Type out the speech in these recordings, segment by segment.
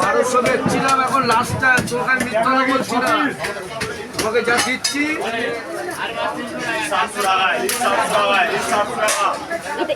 বারোশো বেচছিলাম এখন লাস্টটা তোকে মিথ্যা বলছি না। তোমাকে যা দিচ্ছি।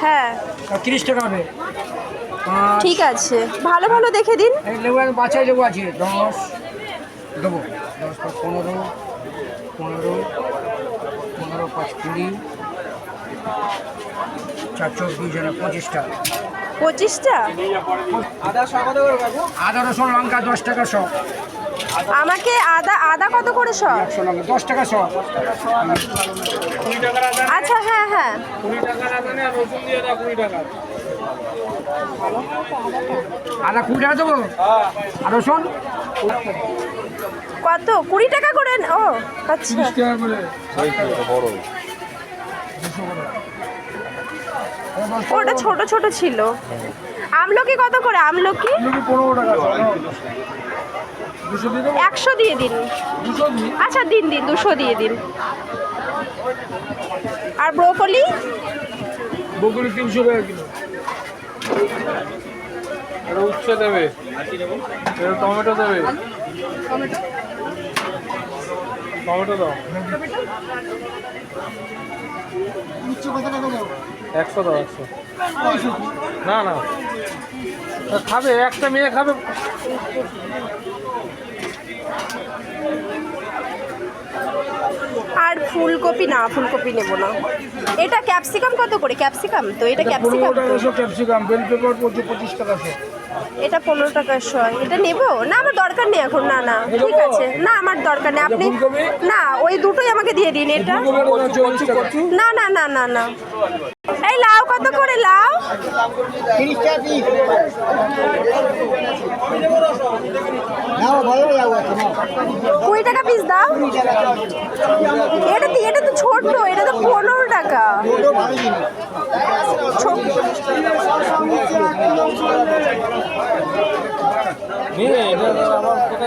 হ্যাঁ। তিরিশ টাকা হবে। ঠিক আছে। ভালো ভালো দেখে দিন। বাছাই লেবু আছে। দশ। দেবো। দশ পাঁচ পনেরো। পনেরো। পনেরো পাঁচ কুড়ি। চার চব্বিশ জন পঁচিশটা। পঁচিশটা? আদা রসুন লঙ্কা দশ টাকা শ। আমাকে আদা আদা কত করে সব দশ টাকা শ। আচ্ছা হ্যাঁ হ্যাঁ। আদা কুড়ি টাকা দেবো? আর রসুন কত? কুড়ি টাকা করে ও আচ্ছা। ওটা ছোট ছোট ছিল। আমলকি কত করে? আমলকি? একশো দিয়ে দিন। আচ্ছা দিন দিন দুশো দিয়ে দিন। আর ব্রোকলি? বকুলি তিনশো টাকা কিলো। উচ্ছে দেবে। টমেটো দেবে। টমেটো? দাও। একশো দাও একশো। না না। খাবে একটা মেয়ে খাবে। আর ফুলকপি না ফুলকপি নেব না। এটা ক্যাপসিকাম কত করে? ক্যাপসিকাম তো এটা ক্যাপসিকাম ক্যাপসিকাম বেল পেপার পঁচিশ টাকা এটা পনেরো টাকার সয় এটা নেব? না আমার দরকার নেই এখন না না। ঠিক আছে। না আমার দরকার নেই। আপনি না ওই দুটোই আমাকে দিয়ে দিন এটা। না না না না না। এই লাউ কত করে লাউ? কুড়ি টাকা পিস দাও। এটা তো এটা তো ছোট এটা তো পনেরো টাকা।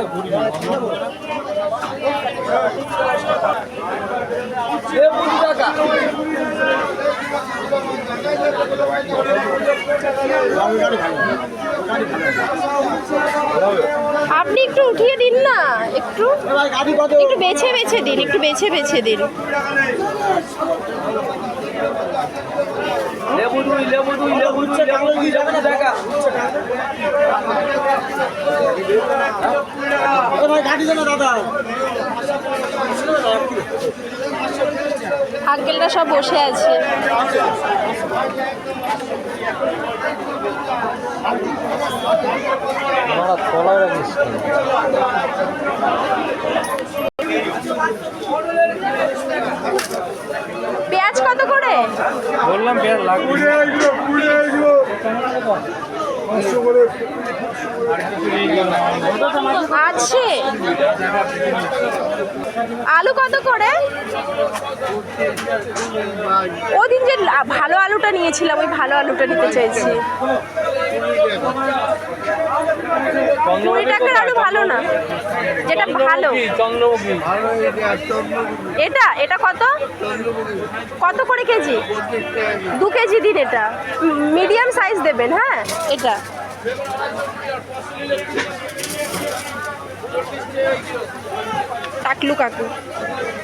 ঘুরি আপনি একটু উঠিয়ে দিন না একটু। একটু বেছে বেছে দিন একটু বেছে বেছে দিন। লেবু দুই লেবু দুই লেবু দুই লেবু দুই লেবু দুই টাকা আঙ্কেলরা সব বসে আছে আমরা তলায় রাখিস পেঁয়াজ কত করে লাগবে আছে। আলু কত করে? ওদিন যে লা- ভালো আলুটা নিয়েছিলাম ওই ভালো আলুটা নিতে চাইছি। কুড়ি টাকার আলু ভালো না। যেটা ভালো। এটা? এটা কত? কত করে কেজি? দু কেজি দিন এটা। মিডিয়াম সাইজ দেবেন হ্যাঁ? এটা। টাকলু কাকু।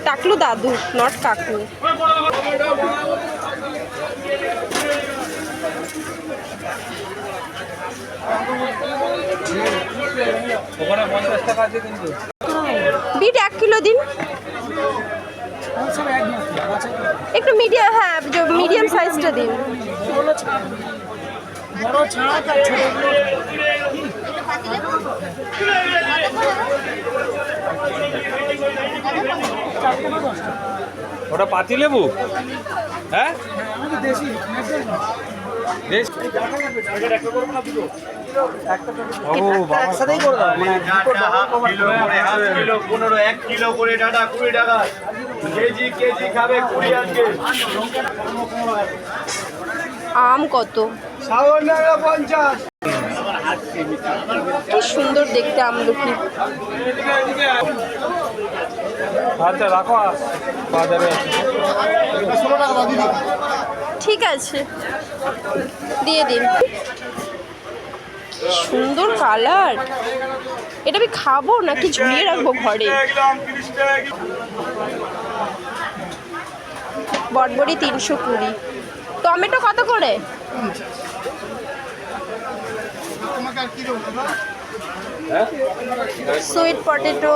টাকলু দাদু নট কাকু ওখানে পঞ্চাশ টাকা আছে কিন্তু বিট এক কিলো দিন। একটু মিডিয়াম হ্যাঁ মিডিয়াম সাইজটা দিন। ওটা পাতি লেবু? হ্যাঁ? পনেরো এক কিলো করে ডাটা কুড়ি টাকা কেজি কেজি খাবে কুড়ি আজকে আম কত? পঞ্চাশ কি সুন্দর দেখতে আমলকি আচ্ছা রাখো বাজারে ষোলো টাকা দিদি। ঠিক আছে। দিয়ে দিন। সুন্দর কালার। এটা আমি খাব নাকি ঝুলিয়ে রাখব ঘরে? বটবড়ি তিনশো কুড়ি। টমেটো কত করে? Sweet potato.